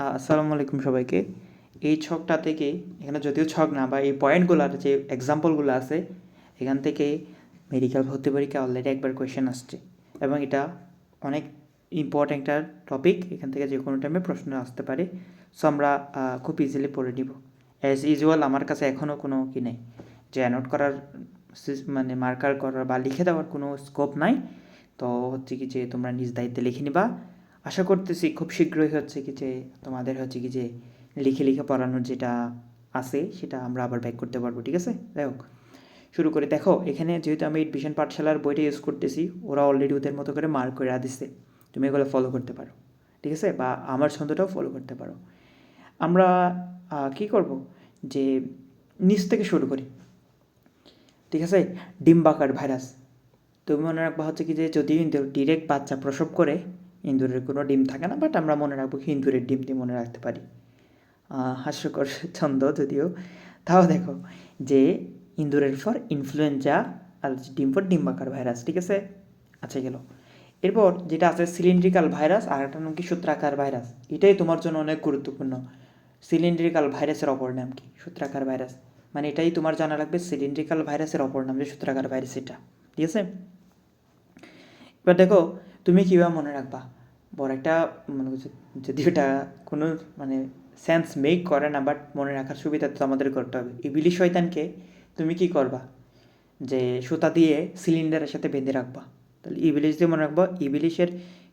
আসসালামু আলাইকুম সবাইকে। এই ছকটা থেকে এখানে যদিও ছক না, বা এই পয়েন্টগুলোর যে এক্সাম্পলগুলো আছে, এখান থেকে মেডিকেল ভর্তি পরীক্ষা অলরেডি একবার কোয়েশ্চেন আসছে। এবং এটা অনেক ইম্পর্ট্যান্ট একটা টপিক এখান থেকে যে কোনো টাইমে প্রশ্ন আসতে পারে। সো আমরা খুব ইজিলি পড়ে নিব। অ্যাজ ইউজুয়াল আমার কাছে এখনও কোনো কি নেই। যে অ্যানোট করার মানে মার্কার করার বা লিখে দেওয়ার কোনো স্কোপ নাই। তো হচ্ছে কি যে তোমরা নিজ দায়িত্বে লিখে নিবা। আশা করতেছি খুব শীঘ্রই হচ্ছে কি যে তোমাদের হচ্ছে কি যে লিখে লিখে পড়ানোর যেটা আছে সেটা আমরা আবার ব্যাক করতে পারব, ঠিক আছে? যাই হোক, শুরু করে। দেখো, এখানে যেহেতু আমি এডমিশন পাঠশালার বইটা ইউজ করতেছি, ওরা অলরেডি ওদের মতো করে মার্ক করে দিচ্ছে তুমি এগুলো ফলো করতে পারো, ঠিক আছে? বা আমার ছন্দটাও ফলো করতে পারো। আমরা কি করব? যে নিচ থেকে শুরু করি, ঠিক আছে? ডিম্বাকার ভাইরাস। তুমি মনে রাখবা হচ্ছে কি যে যদি ডিরেক্ট বাচ্চা প্রসব করে ইন্দুরের কোনো ডিম থাকে না বাট আমরা মনে রাখব ইন্দুরের ডিম দিয়ে মনে রাখতে পারি। হাস্যকর ছন্দ যদিও। তাও দেখো যে ইন্দুরের ফর ইনফ্লুয়েঞ্জা আর ডিম ফর ডিম্বাকার ভাইরাস ঠিক আছে? আচ্ছা গেল। এরপর যেটা আছে সিলিন্ড্রিক্যাল ভাইরাস আর একটা নাম কি? সূত্রাকার ভাইরাস এটাই তোমার জন্য অনেক গুরুত্বপূর্ণ। সিলিন্ড্রিক্যাল ভাইরাসের অপর নাম কি? সূত্রাকার ভাইরাস মানে এটাই তোমার জানা লাগবে সিলিন্ড্রিক্যাল ভাইরাসের অপর নাম যে সূত্রাকার ভাইরাস এটা। ঠিক আছে? এবার দেখো তুমি কীভাবে মনে রাখবা বড় একটা, মনে যদি ওটা কোনো মানে সেন্স মেক করে না বাট মনে রাখার সুবিধা তো আমাদের করতে হবে। ইবিলি শয়তানকে তুমি কি করবা? যে সুতা দিয়ে সিলিন্ডারের সাথে বেঁধে রাখবা। তাহলে ইবিলিশ দিয়ে মনে রাখবা, ইবিলিশের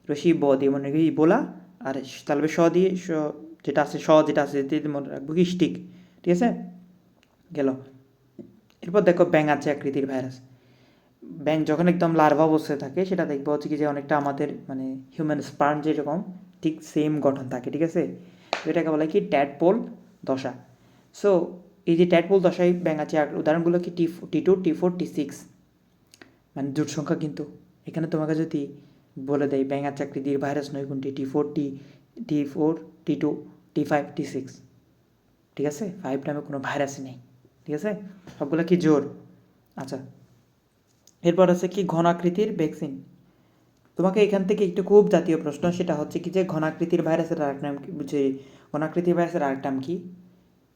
রশি ব দিয়ে মনে রাখবি ইবোলা, আর তাহলে স দিয়ে স যেটা আছে, স যেটা আছে মনে রাখব কি স্টিক ঠিক আছে? গেল। এরপর দেখো ব্যাং আছে আকৃতির ভাইরাস ব্যাং যখন একদম লার্ভা অবস্থায় থাকে, সেটা দেখব হচ্ছে কি যে অনেকটা আমাদের মানে হিউম্যান স্পার্ম যেরকম, ঠিক সেম গঠন থাকে, ঠিক আছে? তো এটাকে বলা কি ট্যাডপোল দশা। সো এই যে ট্যাডপোল দশায় ব্যাং আছে, আর উদাহরণগুলো কি T T two T four T six মানে জোট সংখ্যা কিন্তু। এখানে তোমাকে যদি বলে দেয়, ব্যাঙা চাকরিদির ভাইরাস নয় কোনটি T four T T four T two T five T six ঠিক আছে? ফাইভ নামে কোনো ভাইরাসই নেই। ঠিক আছে? সবগুলো কি জোর আচ্ছা এরপর আছে কি, ঘনাকৃতির ভ্যাকসিন তোমাকে এখান থেকে একটু খুব জাতীয় প্রশ্ন, সেটা হচ্ছে কি যে ঘনাকৃতির ভাইরাসের আরেক নাম কি, যে ঘনাকৃতির ভাইরাসের আরেক নাম কি?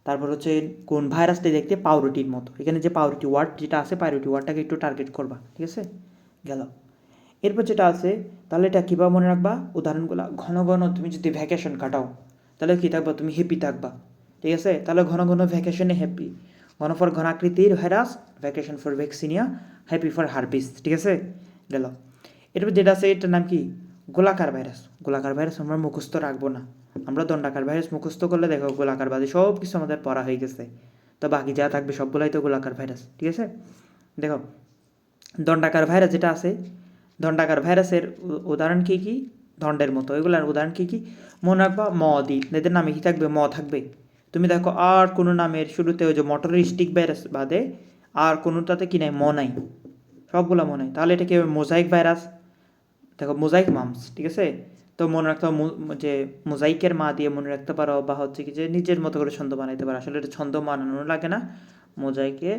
তারপর হচ্ছে কোন ভাইরাসটি দেখতে পাউরুটির মতো। এখানে যে পাউরুটি ওয়ার্ড যেটা আছে, পাউরুটি ওয়ার্ডটাকে একটু টার্গেট করবা, ঠিক আছে? গেল। এরপর যেটা আছে, তাহলে এটা কীভাবে মনে রাখবা? উদাহরণগুলো, ঘন ঘন তুমি যদি ভ্যাকেশন কাটাও, তাহলে কী থাকবা? তুমি হ্যাপি থাকবা, ঠিক আছে? তাহলে ঘন ঘন ভ্যাকেশনে হ্যাপি ঘন for ঘনাকৃতির virus vacation for vaccinia happy for herpes ঠিক আছে? গেল। এরপর যেটা আছে, এটার নাম কি? গোলাকার ভাইরাস। গোলাকার ভাইরাস আমরা মুখস্থ রাখব না। আমরা দণ্ডাকার ভাইরাস মুখস্থ করলে দেখো গোলাকার বাদে সব কিছু আমাদের পড়া হয়ে গেছে। তো বাকি যা থাকবে সবগুলাই তো গোলাকার ভাইরাস, ঠিক আছে? দেখো, দণ্ডাকার ভাইরাস যেটা আছে, দণ্ডাকার ভাইরাসের উদাহরণ কী কী? দণ্ডের মতো। এগুলার উদাহরণ কী কী? মনে রাখবা, ম, দি। এদের নামে কী থাকবে? ম থাকবে। তুমি দেখো, আর কোনো নামের শুরুতে ওই যে মটরিস্টিক ভাইরাস বাদে আর কোনোটাতে কি নাই, ম নাই। সবগুলো মনে হয় তাহলে এটা কি মোজাইক ভাইরাস দেখো মোজাইক মামস ঠিক আছে? তো মনে রাখতে হবে যে মোজাইকের মা দিয়ে মনে রাখতে পারো, বা হচ্ছে কি যে নিজের মতো করে ছন্দ বানাইতে পারো। আসলে এটা ছন্দ বানানো লাগে না। মোজাইকে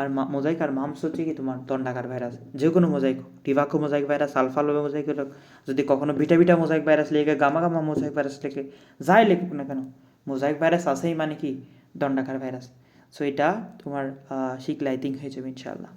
আর মোজাইক আর মামস হচ্ছে কি তোমার দণ্ডাকার ভাইরাস যে কোনো মোজাইক টিভাকো মোজাইক ভাইরাস আলফালো মোজাইক যদি কখনো ভিটা বিটা মোজাইক ভাইরাস লেগে গামা গামা মোজাইক ভাইরাস লেগে, যাই লেখুক না কেন মোজাইক ভাইরাস আছেই মানে কি, দণ্ডাকার ভাইরাস। সো এটা তোমার শিখলে আই থিঙ্ক হয়ে যাবে ইনশাআল্লাহ।